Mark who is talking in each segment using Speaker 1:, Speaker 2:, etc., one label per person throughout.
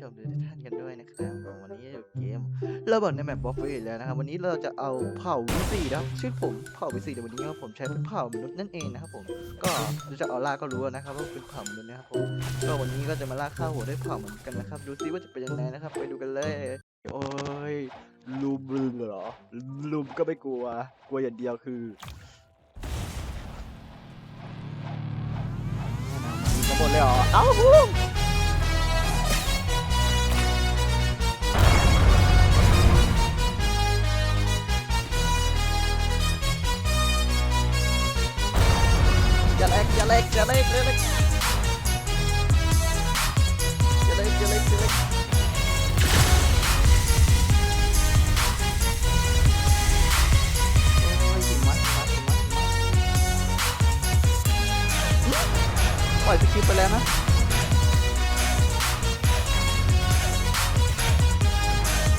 Speaker 1: ชมทุกท่านกันด้วยนะครับวันนี้อยู่เกมเราบอกในแมปบอฟเฟตแล้วนะครับวันนี้เราจะเอาเผ่าวิสีนะชื่อผมเผ่าวิสีแต่วันนี้ครับผมใช้เป็นเผ่ามนุษย์นั่นเองนะครับผมก็ดูจากออร่าก็รู้นะครับว่าเป็นเผ่ามนุษย์นะครับผมก็วันนี้ก็จะมาล่าข้าวหัวด้วยเผ่าเหมือนกันนะครับดูซิว่าจะเป็นยังไงนะครับ ไปดูกันเลยโอ้ยลุมเหรอลุมก็ไม่กลัว กลัวอย่างเดียวคือจะหมดเลยเหรอเอ้า ยสกิปไปแล้วนะ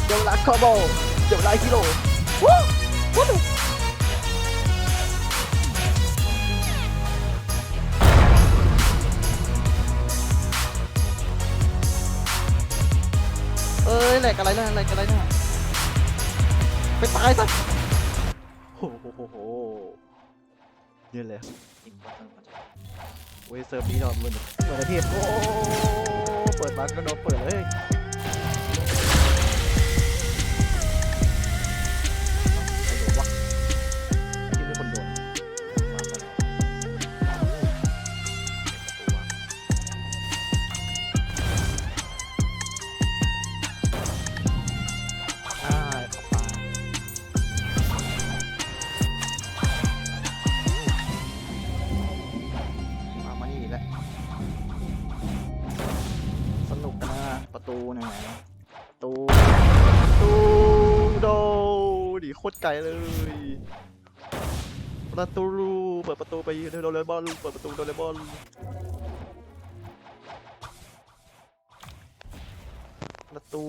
Speaker 1: เดี๋ยวลคอโบเดี๋ยวลาฮิโร่วู้ กอะไรนะอะไรกอะไรนะไปตายซะโอ้โหโหโหเนี่ยแหละเวยเซิร์ฟนี้เราเหมือนเปิดอนอาเทพโอ้เปิดมาก็โดนเปิดเลย ไกลเลย ประตูเปิดประตูไปโดเรมอนเปิดประตูโดเรมอนประตู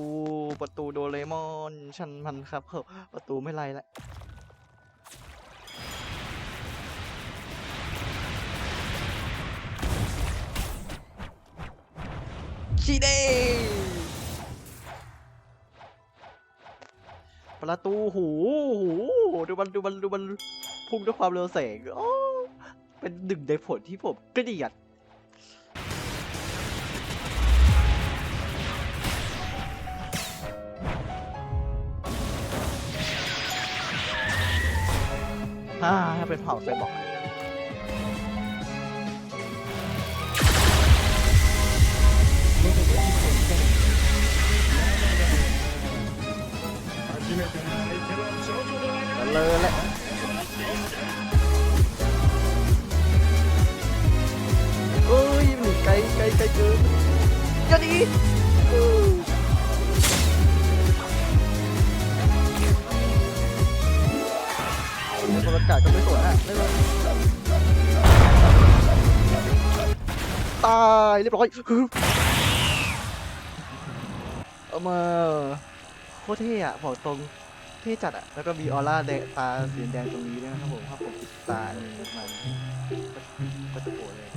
Speaker 1: ประตูโดเรมอนฉันมันครับเประตูไม่ไรละชีเด ประตูหูหูดูมันดูมันดูมันพุ่งด้วยความเร็วแสงโอ้เป็นหนึ่งในผลที่ผมเกลียดอ่าถ้าเป็นเผ่าไซบอร์ก เลยแหละเอ้ยมันไกลไกลไกลเกินอย่าหนีอู้ในบรรยากาศก็ไม่สวยอะไม่เลยตายเรียบร้อยฮึบเอามาโค ตรเท่อะบอกตรงเท่จัดอะแล้วก็มีออร่าแดงตาสีแดงตรงนี้ด้วยนะครับผมถ้าผมปิดตานี่มันก็จะโผล่เลย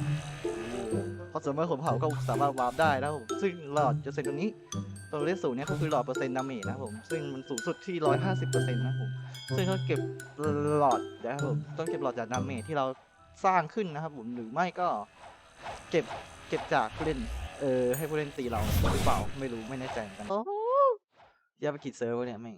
Speaker 1: พราะส่วนมากคนเผาก็สามารถวาร์ปได้นะครับผมซึ่งหลอดจะเสร็จตรงนี้ตัวเลขสูงเนี่ยก็คือหลอดเปอร์เซ็นต์ดาเมจนะครับผมซึ่งมันสูงสุดที่ร้อยห้าสิบเปอร์เซ็นต์นะครับผมซึ่งเขาเก็บหลอดนะครับผมต้องเก็บหลอดจากดาเมจที่เราสร้างขึ้นนะครับผมหรือไม่ก็เก็บเก็บจากผู้เล่นเออให้ผู้เล่นตีเราหรือเปล่าไม่รู้ไม่แน่ใจเหมือนกันโอ้ ยาไปขีดเซิร์ฟเนี่ยแม่ง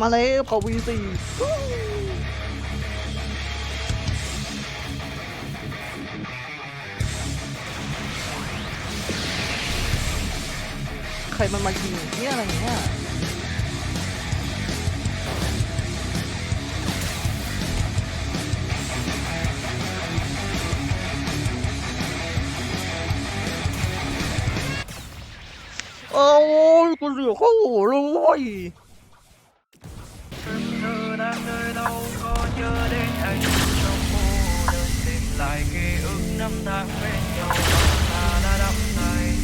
Speaker 1: มาแล้วเผาวีสี่ใครมันมายิงเนี่ยอะไรเนี่ยโอ้ยกูเสียวเข้าหัวเลย
Speaker 2: nơi đâu có nhớ đến anh. Trong cô đơn tìm lại ký ức năm tháng bên nhau. Ta đã đắm say.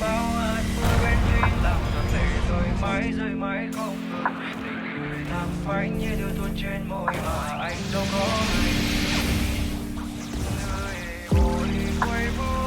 Speaker 2: Bao hạt mưa bên tim làm giọt lệ rơi mãi rơi mãi không ngừng. Tình người làm phanh như đưa tuôn trên môi mà anh đâu có người. Người quay
Speaker 1: vui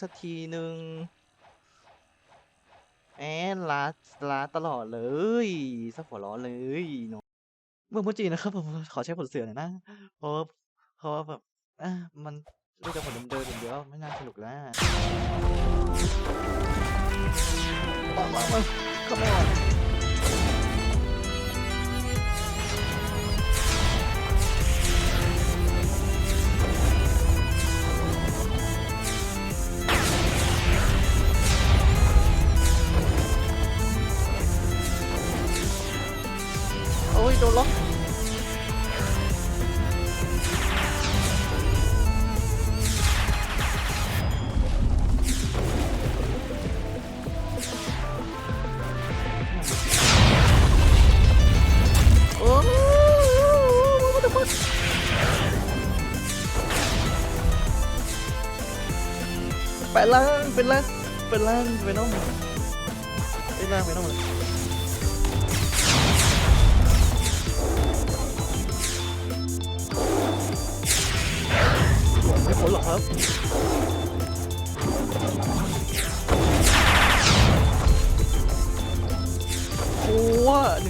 Speaker 1: สักทีหนึ่งแอนลาลาตลอดเลยสักหัวร้อนเลยเนาะเมื่อพูดจริงนะครับผมขอใช้ผลเสือหน่อยนะเพราะเพราะแบบอะมันเล่นแต่ผลเดิมๆเดียวไม่น่าสนุกแล้วมามามา come on ไปล่างเป็นล่างเป็นล่างไปน้องเป็นล่างไปน้องเลยไม่พ้นหรอกครับโอ้ว่าหนึ่ง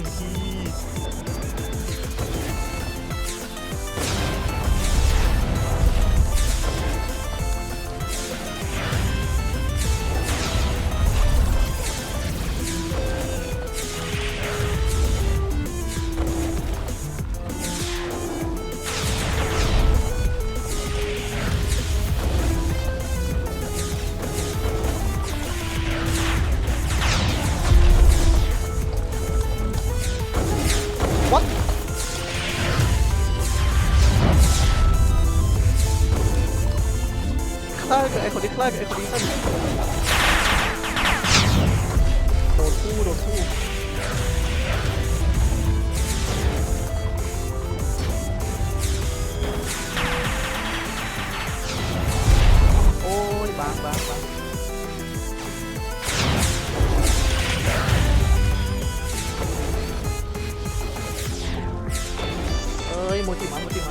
Speaker 1: โดนคู่โดนคู่โอ้ยบางบางบางเอ้ยโมจิมันโมจิมันตา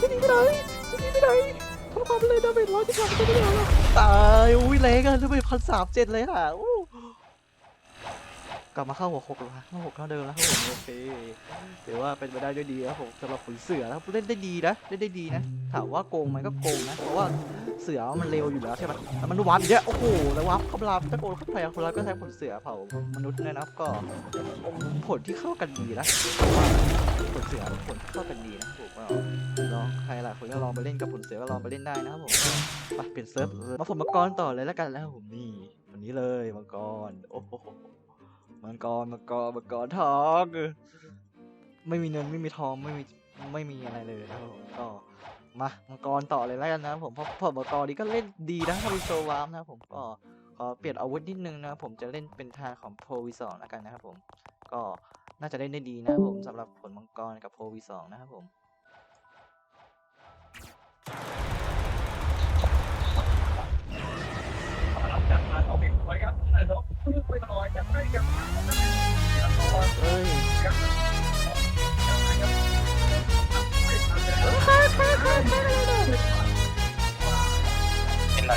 Speaker 1: จะหนีไปไหนจะหนีไปไหนทำความเลยดาเมจร้อยที่สามจะไม่ได้หรอตาย อุ้ยเล็กอะจะไปพันสามเจ็ดเลยค่ะ ลับมาเข้าหัวหกแล้วเข้าหกเท่าเดิมแล้วครับผมโอเคถือว่าเป็นไปได้ด้วยดีครับผมสำหรับขุนเสือนะครับเล่นได้ดีนะเล่นได้ดีนะถามว่าโกงไหมก็โกงนะเพราะว่าเสือมันเร็วอยู่แล้วใช่ไหมแต่มันวับเยอะโอ้โหแล้ววับคำรามตะโกนเข้าไปคนละก็ใช้ขนเสือเผามนุษย์เนี่ยนะครับก็ผลที่เข้ากันดีนะขนเสือผลที่เข้ากันดีนะถูกเปล่าลองใครหลายคนก็ลองไปเล่นกับผลเสือก็ลองไปเล่นได้นะครับผมไปเปลี่ยนเซิร์ฟมาผมมังกรต่อเลยแล้วกันแล้วผมนี่วันนี้เลยมังกรโอ้โห มังกรมังกรมังกรทองไม่มีเงินไม่มีทองไม่มีไม่มีอะไรเลยนะครับผมก็มามังกรต่อเลยแล้วกันนะครับผมเพราะผมมังกรนี้ก็เล่นดีนะถ้าเป็นโซวามนะครับผมก็ขอเปลี่ยนอาวุธนิดนึงนะครับผมจะเล่นเป็นทางของโพวีสองแล้วกันนะครับผมก็น่าจะเล่นได้ดีนะครับผมสำหรับผลมังกรกับโพวีสองนะครับผมเอ้ย
Speaker 2: เป็นไร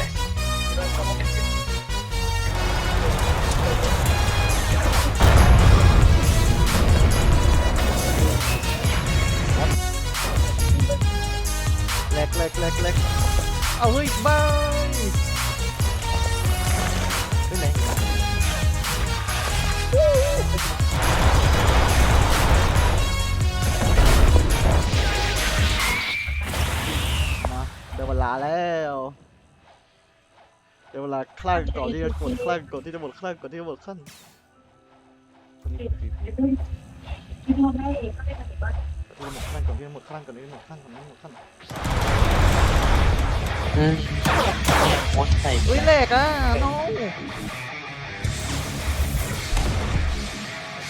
Speaker 1: แลกแลกแลกแลกเอาเฮ้ยบาย แล้วเดี๋ยวเวลาคลั่งก่อนที่จะหมดคลั่งก่อนที่จะหมดคลั่งก่อนที่จะหมดคลั่งคนนี้ผีผี
Speaker 3: ที่พ่อแม่เองก็ได้ปฏิบัติ
Speaker 1: ก่อนที่จะหมดคลั่งก่อนที่จะหมดคลั่งก่อนที่จะหมดคลั่งก่อนที่จะหมดคลั่ง
Speaker 4: อืมมดใส่
Speaker 1: เฮ้ยแหลกอะน้อง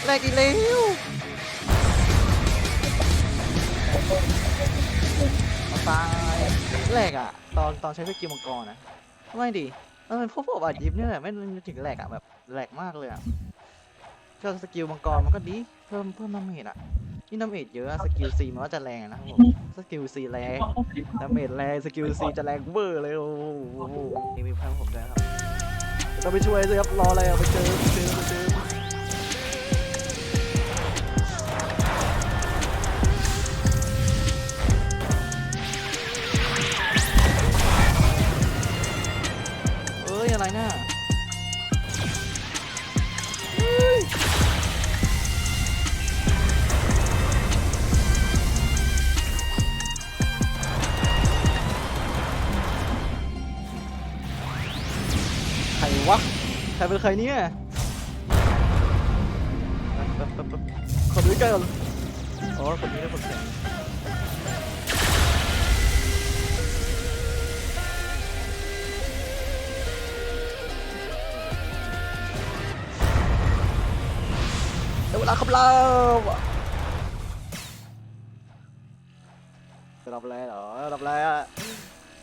Speaker 1: แหลกอีกแล้วเอาตาย แหลกอะ ตอนตอนใช้สกิลมังกรนะไม่ดิมันเป็นพวกพวกบาดยิบเนี่ยแหละไม่ถึงแหลกอะแบบแหลกมากเลยอะก็สกิลมังกรมันก็ดีเพิ่มเพิ่มดาเมจอะที่ดาเมจเยอะสกิลซีมันก็จะแรงนะครับผมสกิลซีแรงดาเมจแรงสกิลซีจะแรงเวอร์เลยโอ้โหนี่มีเพื่อนผมด้วยครับต้องไปช่วยสิครับรออะไรอะไปเจอไปเจอไปเจอ น่ะใครวะ ใครเป็นใครเนี่ยแป๊บแป๊บแป๊บขอดูใกล้ก่อนอ๋อคนนี้นะคนแข็ง เดี๋ยวเวลาขับเราจะรับอะไรเหรอรับอะไรอะ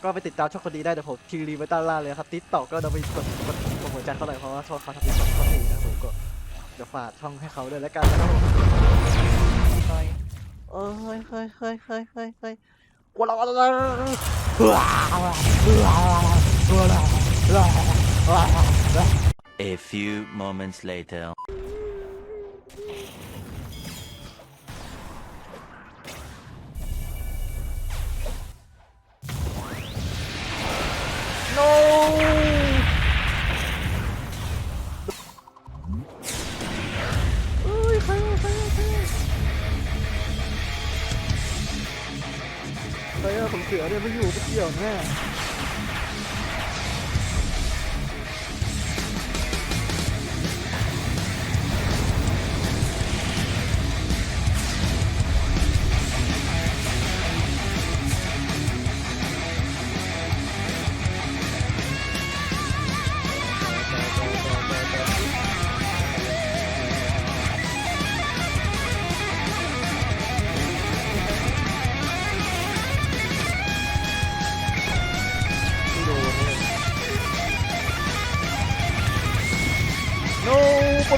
Speaker 1: ก็ไปติดตามช่องคนดีได้เดี๋ยวผมทิ้งลิงก์ไว้ใต้ล่างเลยครับติ๊กต็อกก็เดี๋ยวไปกดกดกดหัวใจเขาหน่อยเพราะว่าช่องเขาทำติ๊กต็อกเขาดีนะครับผมก็เดี๋ยวฝากช่องให้เขาด้วยแล้วกันนะครับผมเฮ้ยเอ้ยเฮ้ยเฮ้ยเฮ้ยเฮ้ยเฮ้ยว้าวว้าวว้าวว้าวว้าวว้าว
Speaker 5: A few moments later.
Speaker 1: เนี่ยไม่อยู่ไม่เกี่ยวแน่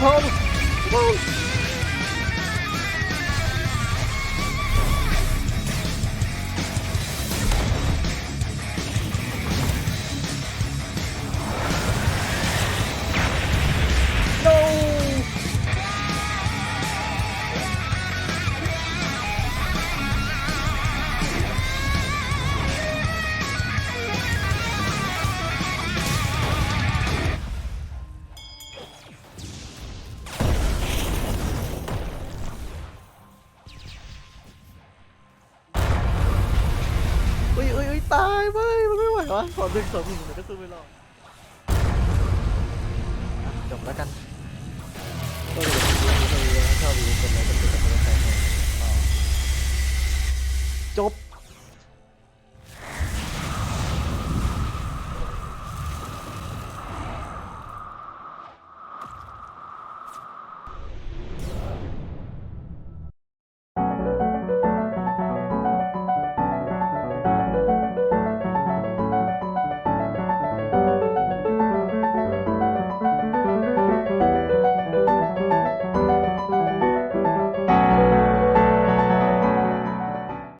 Speaker 1: ป มันไม่ไหววะขอดึงสองหนึ่งแต่ก็สู้ไม่รอดอะจบแล้วกัน
Speaker 4: ก็เลยชอบมีคนแล้วก็เป็นคนละใคร
Speaker 1: จบ